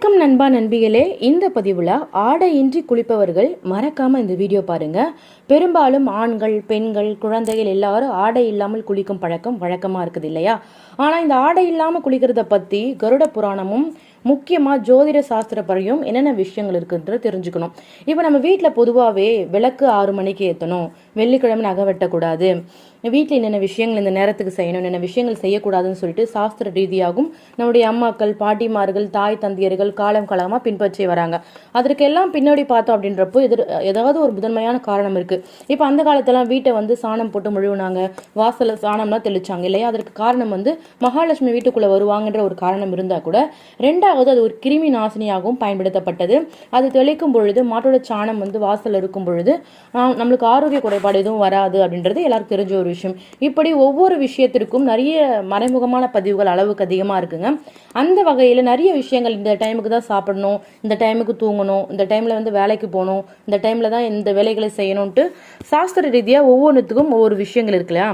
வணக்கம் நண்பா நண்பிகளே. இந்த பதிவில் ஆடையின்றி குளிப்பவர்கள் மறக்காம இந்த வீடியோ பாருங்க. பெரும்பாலும் ஆண்கள் பெண்கள் குழந்தைகள் எல்லாரும் ஆடை இல்லாமல் குளிக்கும் பழக்கம் வழக்கமா இருக்குது இல்லையா? ஆனா இந்த ஆடை இல்லாம குளிக்கிறத பத்தி கருட புராணமும் முக்கியமா ஜோதிட சாஸ்திரப்படியும் என்னென்ன விஷயங்கள் இருக்குன்றது தெரிஞ்சுக்கணும். இப்போ நம்ம வீட்டில் பொதுவாகவே விளக்கு ஆறு மணிக்கு ஏற்றணும் வெள்ளிக்கிழமை நகை வெட்டக்கூடாது. வீட்டில் என்னென்ன விஷயங்கள் இந்த நேரத்துக்கு செய்யணும் என்னென்ன விஷயங்கள் செய்யக்கூடாதுன்னு சொல்லிட்டு சாஸ்திர ரீதியாகவும் நம்முடைய அம்மாக்கள் பாட்டிமார்கள் தாய் தந்தையர்கள் காலம் காலமாக பின்பற்றி வராங்க. அதற்கெல்லாம் பின்னாடி பார்த்தோம் அப்படின்றப்போ எதிர் ஏதாவது ஒரு முதன்மையான காரணம் இருக்குது இப்போ அந்த காலத்தெல்லாம் வீட்டை வந்து சாணம் போட்டு முழுவினாங்க வாசலில் சாணம்லாம் தெளிச்சாங்க இல்லையா? அதற்கு காரணம் வந்து மகாலட்சுமி வீட்டுக்குள்ளே வருவாங்கன்ற ஒரு காரணம் இருந்தால் கூட ரெண்டாவது அது ஒரு கிருமி நாசினியாகவும் பயன்படுத்தப்பட்டது. அது தெளிக்கும் பொழுது மாட்டோட சாணம் வந்து வாசலில் இருக்கும் பொழுது நம்மளுக்கு ஆரோக்கிய குறைபாடு எதுவும் வராது அப்படின்றது எல்லாருக்கும் தெரிஞ்ச ஒரு விஷயம். இப்படி ஒவ்வொரு விஷயத்திற்கும் நிறைய மறைமுகமான பதிவுகள் அளவுக்கு அதிகமாக இருக்குங்க. அந்த வகையில் நிறைய விஷயங்கள் இந்த டைமுக்கு தான் சாப்பிடணும் இந்த டைமுக்கு தூங்கணும் இந்த டைமில் வந்து வேலைக்கு போகணும் இந்த டைமில் தான் இந்த வேலைகளை செய்யணும்ன்ட்டு சாஸ்திர ரீதியாக ஒவ்வொன்றுத்துக்கும் ஒவ்வொரு விஷயங்கள் இருக்கு இல்லையா?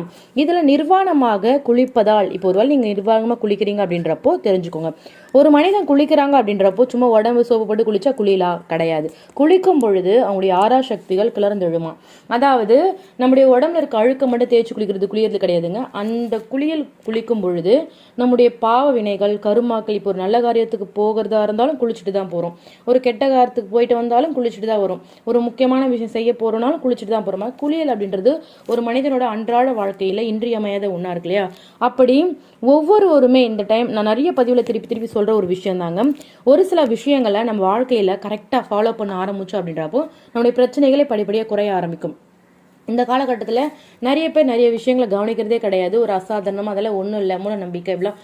நிர்வாணமாக குளிப்பதால் இப்போ ஒருவேளை நீங்கள் நிர்வாணமா குளிக்கிறீங்க அப்படின்றப்போ தெரிஞ்சுக்கோங்க. ஒரு மனிதன் குளிக்கிறாங்க அப்படின்றப்போ சும்மா உடம்பு சோப்பு போட்டு குளிச்சா குளியலா? கிடையாது. குளிக்கும் பொழுது அவங்களுடைய ஆறா சக்திகள் கிளர்ந்தெழுமா. அதாவது நம்முடைய உடம்புல இருக்க அழுக்க மட்டும் தேய்ச்சி குளிக்கிறது குளியறது கிடையாதுங்க. அந்த குளியல் குளிக்கும் பொழுது நம்முடைய பாவ வினைகள் கருமாக்கள் இப்போ ஒரு நல்ல காரியத்துக்கு போகிறதா இருந்தாலும் குளிச்சுட்டு தான் போகிறோம் ஒரு கெட்ட காரியத்துக்கு போயிட்டு வந்தாலும் குளிச்சுட்டு தான் வரும். ஒரு முக்கியமான விஷயம் செய்ய போகிறோம்னாலும் குளிச்சுட்டு தான் போகிறோம் குளியல் அப்படின்றது ஒரு மனிதனோட அன்றாட வாழ்க்கையில் இன்றியமையாத ஒன்றா இருக்கு இல்லையா? அப்படி ஒவ்வொருவருமே இந்த டைம் நான் நிறைய பதிவில் திருப்பி திருப்பி சொல்கிற ஒரு விஷயம் தாங்க. ஒரு சில விஷயங்களை நம்ம வாழ்க்கையில் கரெக்டாக ஃபாலோ பண்ண ஆரம்பிச்சோம் அப்படின்றப்போ நம்முடைய பிரச்சனைகளை படிப்படியாக குறைய ஆரம்பிக்கும். இந்த காலகட்டத்தில் நிறைய பேர் நிறைய விஷயங்களை கவனிக்கிறதே கிடையாது. ஒரு அசாதாரணமாக அதெல்லாம் ஒன்றும் இல்லை. மூட நம்பிக்கை இப்படிலாம்.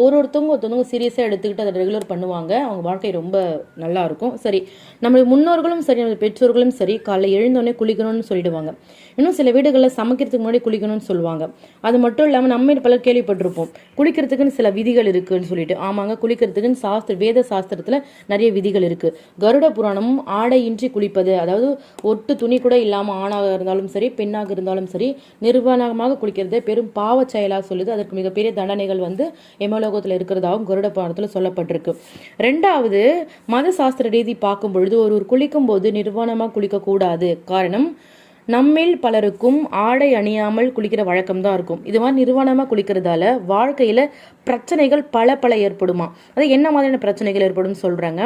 ஒரு ஒருத்தவங்க ஒருத்தவங்க சீரியஸாக எடுத்துக்கிட்டு அதை ரெகுலர் பண்ணுவாங்க. அவங்க வாழ்க்கை ரொம்ப நல்லா இருக்கும். சரி நம்மளுடைய முன்னோர்களும் சரி நம்ம பெற்றோர்களும் சரி காலைல எழுந்தோடனே குளிக்கணும்னு சொல்லிடுவாங்க. இன்னும் சில வீடுகளில் சமைக்கிறதுக்கு முன்னாடி குளிக்கணும்னு சொல்லுவாங்க. அது மட்டும் இல்லாமல் நம்ம பலர் கேள்விப்பட்டிருப்போம். குளிக்கிறதுக்குன்னு சில விதிகள் இருக்குன்னு சொல்லிட்டு. ஆமாங்க குளிக்கிறதுக்குன்னு சாஸ்திர வேத சாஸ்திரத்தில் நிறைய விதிகள் இருக்குது கருட புராணமும் ஆடையின்றி குளிப்பது அதாவது ஒட்டு துணி கூட இல்லாமல் ஆணாக இருந்தாலும் சரி பெண்ணாக இருந்தாலும் சரி நிர்வாணமாக குளிக்கிறதே பெரும் பாவச் செயலாக சொல்லுது. அதற்கு மிகப்பெரிய தண்டனைகள் வந்து எமலோகத்தில் இருக்கிறதாகவும் கருட புராணத்தில் சொல்லப்பட்டிருக்கு. ரெண்டாவது மத சாஸ்திர ரீதி பார்க்கும் பொழுது ஒருவர் குளிக்கும் போது நிர்வாணமாக குளிக்கக்கூடாது. காரணம் நம்மில் பலருக்கும் ஆடை அணியாமல் குளிக்கிற வழக்கம் தான் இருக்கும். இது மாதிரி நிர்வாணமாக குளிக்கிறதால வாழ்க்கையில் பிரச்சனைகள் பல பல ஏற்படுமா? அது என்ன மாதிரியான பிரச்சனைகள் ஏற்படும் சொல்கிறாங்க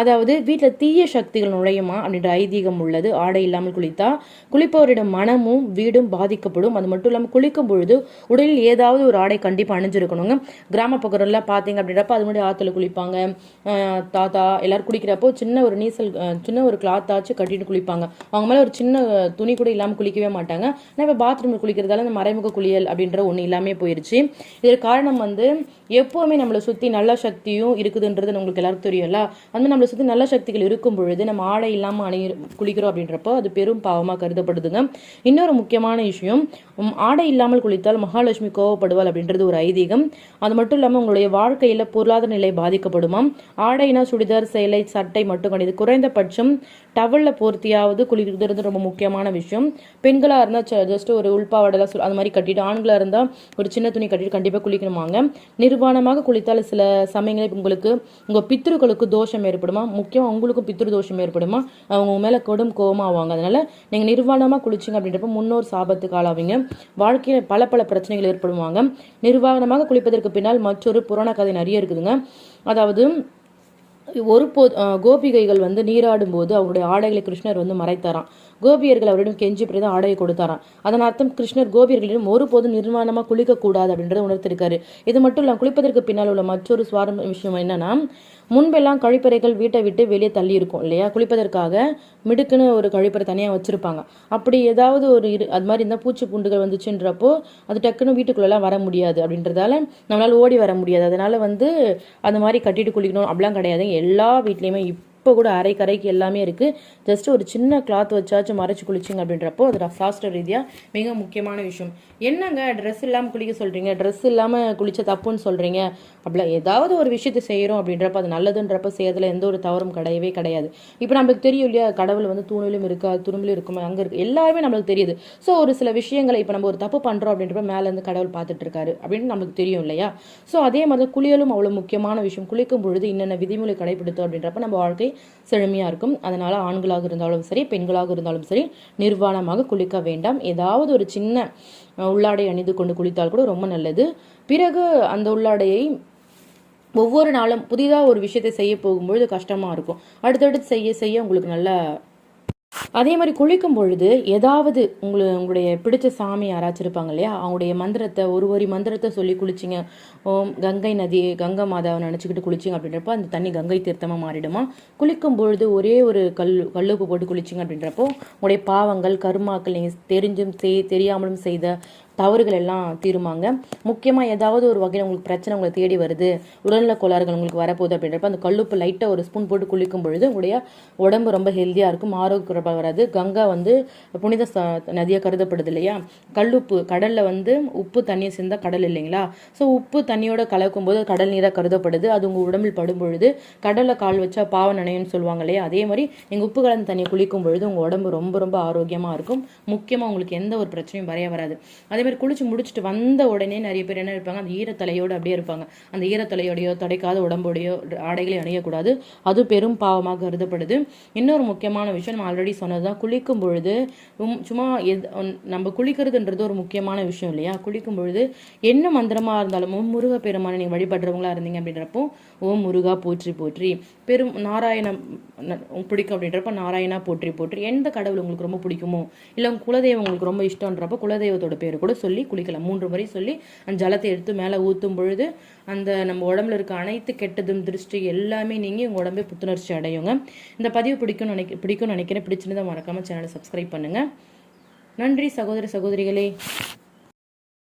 அதாவது வீட்டில் தீய சக்திகள் நுழையுமா அப்படின்ற ஐதீகம் உள்ளது. ஆடை இல்லாமல் குளித்தா குளிப்பவரிடம் மனமும் வீடும் பாதிக்கப்படும். அது மட்டும் இல்லாமல் குளிக்கும் பொழுது உடலில் ஏதாவது ஒரு ஆடை கண்டிப்பாக அணிஞ்சிருக்கணுங்க. கிராம பக்கம்லாம் பார்த்தீங்க அப்படின்றப்ப அது முன்னாடி ஆற்றுல குளிப்பாங்க. தாத்தா எல்லோரும் குளிக்கிறப்போ சின்ன ஒரு நீச்சல் சின்ன ஒரு கிளாத்தாச்சு கட்டிட்டு குளிப்பாங்க. அவங்க மேலே ஒரு சின்ன துணி கூட இல்லாமல் குளிக்கவே மாட்டாங்க. ஆனால் இப்போ பாத்ரூமில் குளிக்கிறதால இந்த மறைமுக குளியல் அப்படின்ற ஒன்று இல்லாமே போயிடுச்சு இதற்கு காரணம் வந்து எப்போவுமே நம்மளை சுற்றி நல்ல சக்தியும் இருக்குதுன்றது உங்களுக்கு எல்லாருக்கும் தெரியும்ல? அந்த நம்மளை சுற்றி நல்ல சக்திகள் இருக்கும் பொழுது நம்ம ஆடை இல்லாமல் அணி குளிக்கிறோம் அப்படின்றப்போ அது பெரும் பாவமாக கருதப்படுதுங்க. இன்னொரு முக்கியமான விஷயம் ஆடை இல்லாமல் குளித்தால் மகாலட்சுமி கோவப்படுவாள் அப்படின்றது ஒரு ஐதீகம். அது மட்டும் இல்லாமல் உங்களுடைய வாழ்க்கையில் பொருளாதார நிலை பாதிக்கப்படுமாம் ஆடைனா சுடிதார் சேலை சட்டை மட்டும் கிடையாது. குறைந்தபட்சம் டவலில் போர்த்தியாவது குளிக்கிறது ரொம்ப முக்கியமான விஷயம். பெண்களாக இருந்தால் ஜஸ்ட் ஒரு உள்பாவடலாம் சொல் அது மாதிரி கட்டிட்டு ஆண்களாக இருந்தால் ஒரு சின்ன துணி கட்டிட்டு கண்டிப்பாக குளிக்கணுமாங்க. நிர்வாணமாக குளித்தால் சில சமயங்களில் உங்களுக்கு உங்கள் பித்ருக்களுக்கு தோஷம் ஏற்படுமா? முக்கியமாக உங்களுக்கும் பித்ரு தோஷம் ஏற்படுமா? அவங்க மேலே கொடும் கோபமாக ஆவாங்க. அதனால் நீங்கள் நிர்வாணமாக குளிச்சிங்க அப்படின்றப்ப முன்னோர் சாபத்துக்கு ஆளாவீங்க. வாழ்க்கையில் பல பல பிரச்சனைகள் ஏற்படுவாங்க. நிர்வாணமாக குளிப்பதற்கு பின்னால் மற்றொரு புராண கதை நிறைய இருக்குதுங்க. அதாவது ஒரு போ கோபிகைகள் வந்து நீராடும் போது அவருடைய ஆடைகளை கிருஷ்ணர் வந்து மறைத்தாராம். கோபியர்கள் அவரிடம் கெஞ்சி பிறகு ஆடையை கொடுத்தாராம். அதன் அர்த்தம் கிருஷ்ணர் கோபியர்களிடம் ஒருபோதும் நிர்மாணமாக குளிக்கக்கூடாது அப்படின்றத உணர்த்திருக்காரு. இது மட்டும் இல்லாமல் குளிப்பதற்கு பின்னால் உள்ள மற்றொரு சுவாரம் விஷயம் என்னன்னா முன்பெல்லாம் கழிப்பறைகள் வீட்டை விட்டு வெளியே தள்ளி இருக்கும் இல்லையா? குளிப்பதற்காக மிடுக்குன்னு ஒரு கழிப்பறை தனியாக வச்சிருப்பாங்க. அப்படி ஏதாவது ஒரு இரு அது மாதிரி இருந்தால் பூச்சி பூண்டுகள் வந்துச்சுன்றப்போ அது டக்குன்னு வீட்டுக்குள்ளெல்லாம் வர முடியாது அப்படின்றதால நம்மளால் ஓடி வர முடியாது. அதனால் வந்து அந்த மாதிரி கட்டிட்டு குளிக்கணும். அப்படிலாம் கிடையாது. எல்லா வீட்லேயுமே இப்போ இப்போ கூட அரை கரைக்கு எல்லாமே இருக்குது ஜஸ்ட் ஒரு சின்ன கிளாத் வச்சாச்சும் மறைச்சு குளிச்சிங்க அப்படின்றப்போ அது சாஸ்திர ரீதியாக மிக முக்கியமான விஷயம். என்னங்க ட்ரெஸ் இல்லாமல் குளிக்க சொல்கிறீங்க ட்ரெஸ் இல்லாமல் குளிச்ச தப்புன்னு சொல்கிறீங்க அப்படில ஏதாவது ஒரு விஷயத்தை செய்கிறோம் அப்படின்றப்ப அது நல்லதுன்றப்ப செய்யறதுல எந்த ஒரு தவறும் கிடையவே கிடையாது. இப்போ நம்மளுக்கு தெரியும் இல்லையா கடவுள் வந்து தூணிலும் இருக்கா துரும்பிலும் இருக்குமா அங்கே இருக்கு. எல்லாருமே நம்மளுக்கு தெரியுது. ஸோ ஒரு சில விஷயங்களை இப்போ நம்ம ஒரு தப்பு பண்ணுறோம் அப்படின்றப்ப மேலேருந்து கடவுள் பார்த்துட்டு இருக்காரு அப்படின்னு நம்மளுக்கு தெரியும் இல்லையா? ஸோ அதே மாதிரி குளியலும் அவ்வளோ முக்கியமான விஷயம். குளிக்கும் பொழுது என்னென்ன விதிமுறை கடைபிடித்தோம் அப்படின்றப்ப நம்ம வாழ்க்கை செழுமையாக இருக்கும். அதனால் ஆண்களாக இருந்தாலும் சரி பெண்களாக இருந்தாலும் சரி நிர்வாணமாக குளிக்க வேண்டாம். ஏதாவது ஒரு சின்ன உள்ளாடை அணிந்து கொண்டு குளித்தால் கூட ரொம்ப நல்லது. பிறகு அந்த உள்ளாடையை ஒவ்வொரு நாளும் புதிதாக ஒரு விஷயத்தை செய்ய போகும்பொழுது கஷ்டமாக இருக்கும். அடுத்தடுத்து செய்ய செய்ய உங்களுக்கு நல்ல அதே மாதிரி குளிக்கும் பொழுது ஏதாவது உங்களை உங்களுடைய பிடிச்ச சாமி யாராச்சும் இருப்பாங்க இல்லையா? அவங்களுடைய மந்திரத்தை ஒரு ஒரு மந்திரத்தை சொல்லி குளிச்சிங்க. ஓம் கங்கை நதி கங்கை மாதாவை நினச்சிக்கிட்டு குளிச்சிங்க அப்படின்றப்போ அந்த தண்ணி கங்கை தீர்த்தமாக மாறிடுமா? குளிக்கும் பொழுது ஒரே ஒரு கல் கல்லுப்பு போட்டு குளிச்சிங்க அப்படின்றப்போ உங்களுடைய பாவங்கள் கருமாக்கள் நீங்கள் தெரிஞ்சும் செய் தெரியாமலும் செய்த தவறுகள் எல்லாம் தீருமாங்க. முக்கியமாக ஏதாவது ஒரு வகையில் உங்களுக்கு பிரச்சனை உங்களை தேடி வருது உடல்நல கோளாறுகள் உங்களுக்கு வரப்போகுது அப்படின்றப்ப அந்த கல்லுப்பு லைட்டாக ஒரு ஸ்பூன் போட்டு குளிக்கும் பொழுது உங்களுடைய உடம்பு ரொம்ப ஹெல்த்தியாக இருக்கும் ஆரோக்கியமாக வராது. கங்கா வந்து புனித ச நதியாக கருதப்படுது இல்லையா? கல்லுப்பு கடலில் வந்து உப்பு தண்ணியை சேர்ந்தால் கடல் இல்லைங்களா? ஸோ உப்பு தண்ணியோட கலக்கும் போது கடல் நீராக கருதப்படுது. அது உங்கள் உடம்பில் படும் பொழுது கடலில் கால் வச்சா பாவ நனையும்னு சொல்லுவாங்க இல்லையா? அதே மாதிரி நீங்கள் உப்பு கலந்த தண்ணியை குளிக்கும் பொழுது உங்கள் உடம்பு ரொம்ப ரொம்ப ஆரோக்கியமாக இருக்கும். முக்கியமாக உங்களுக்கு எந்த ஒரு பிரச்சனையும் வரைய வராது. அதே பேர் குளிச்சு முடிச்சுட்டு வந்த உடனே நிறைய பேர் என்ன இருப்பாங்க? அந்த ஈரத்தலையோடு அப்படியே இருப்பாங்க. அந்த ஈரத்தலையோடையோ துடைக்காத உடம்போடையோ ஆடைகளை அணியக்கூடாது. அது பெரும் பாவமாக கருதப்படுது. இன்னொரு முக்கியமான விஷயம் நம்ம ஆல்ரெடி சொன்னது தான் குளிக்கும் பொழுது சும்மா எது நம்ம குளிக்கிறதுன்றது ஒரு முக்கியமான விஷயம் இல்லையா? குளிக்கும் பொழுது என்ன மந்திரமாக இருந்தாலும் முருக பெருமானை நீங்கள் வழிபடுறவங்களா இருந்தீங்க அப்படின்றப்போ ஓம் முருகா போற்றி போற்றி. பெரும் நாராயணம் பிடிக்கும் அப்படின்றப்ப நாராயணா போற்றி போற்றி. எந்த கடவுள் உங்களுக்கு ரொம்ப பிடிக்குமோ? இல்லை உங்கள் குலதெய்வம் உங்களுக்கு ரொம்ப இஷ்டன்றப்ப குலதெய்வத்தோட பேர் கூட சொல்லி குளிக்கலாம். மூன்று முறை சொல்லி அந்த ஜலத்தை எடுத்து மேலே ஊற்றும் பொழுது அந்த நம்ம உடம்புல இருக்க அனைத்து கெட்டதும் திருஷ்டி எல்லாமே நீங்கள் உங்கள் உடம்பே புத்துணர்ச்சி அடையுங்க. இந்த பதிவு பிடிக்கும்னு நினைக்க பிடிக்கும்னு நினைக்கிறேன். பிடிச்சிருந்தா மறக்காமல் சேனலை சப்ஸ்கிரைப் பண்ணுங்கள் நன்றி சகோதர சகோதரிகளே.